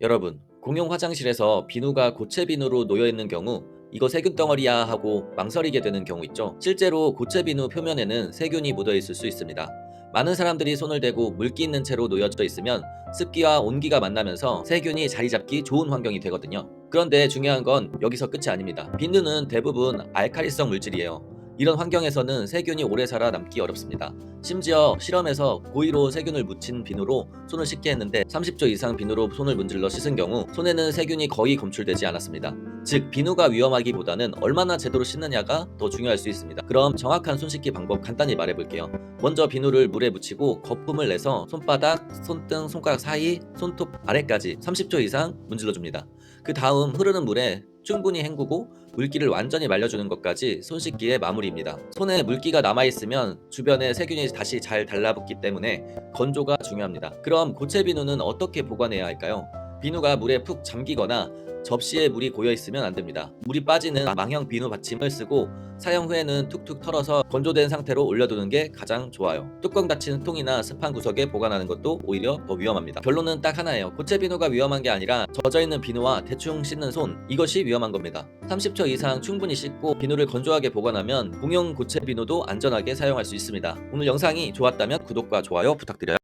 여러분, 공용 화장실에서 비누가 고체 비누로 놓여 있는 경우 이거 세균 덩어리야 하고 망설이게 되는 경우 있죠. 실제로 고체 비누 표면에는 세균이 묻어 있을 수 있습니다. 많은 사람들이 손을 대고 물기 있는 채로 놓여져 있으면 습기와 온기가 만나면서 세균이 자리 잡기 좋은 환경이 되거든요. 그런데 중요한 건 여기서 끝이 아닙니다. 비누는 대부분 알칼리성 물질이에요. 이런 환경에서는 세균이 오래 살아 남기 어렵습니다. 심지어 실험에서 고의로 세균을 묻힌 비누로 손을 씻게 했는데 30초 이상 비누로 손을 문질러 씻은 경우 손에는 세균이 거의 검출되지 않았습니다. 즉 비누가 위험하기보다는 얼마나 제대로 씻느냐가 더 중요할 수 있습니다. 그럼 정확한 손 씻기 방법 간단히 말해 볼게요. 먼저 비누를 물에 묻히고 거품을 내서 손바닥, 손등, 손가락 사이, 손톱 아래까지 30초 이상 문질러 줍니다. 그 다음 흐르는 물에 충분히 헹구고 물기를 완전히 말려주는 것까지 손 씻기의 마무리입니다. 손에 물기가 남아있으면 주변에 세균이 다시 잘 달라붙기 때문에 건조가 중요합니다. 그럼 고체 비누는 어떻게 보관해야 할까요? 비누가 물에 푹 잠기거나 접시에 물이 고여 있으면 안 됩니다. 물이 빠지는 망형 비누 받침을 쓰고 사용 후에는 툭툭 털어서 건조된 상태로 올려두는 게 가장 좋아요. 뚜껑 닫힌 통이나 습한 구석에 보관하는 것도 오히려 더 위험합니다. 결론은 딱 하나예요. 고체 비누가 위험한 게 아니라 젖어 있는 비누와 대충 씻는 손 이것이 위험한 겁니다. 30초 이상 충분히 씻고 비누를 건조하게 보관하면 공용 고체 비누도 안전하게 사용할 수 있습니다. 오늘 영상이 좋았다면 구독과 좋아요 부탁드려요.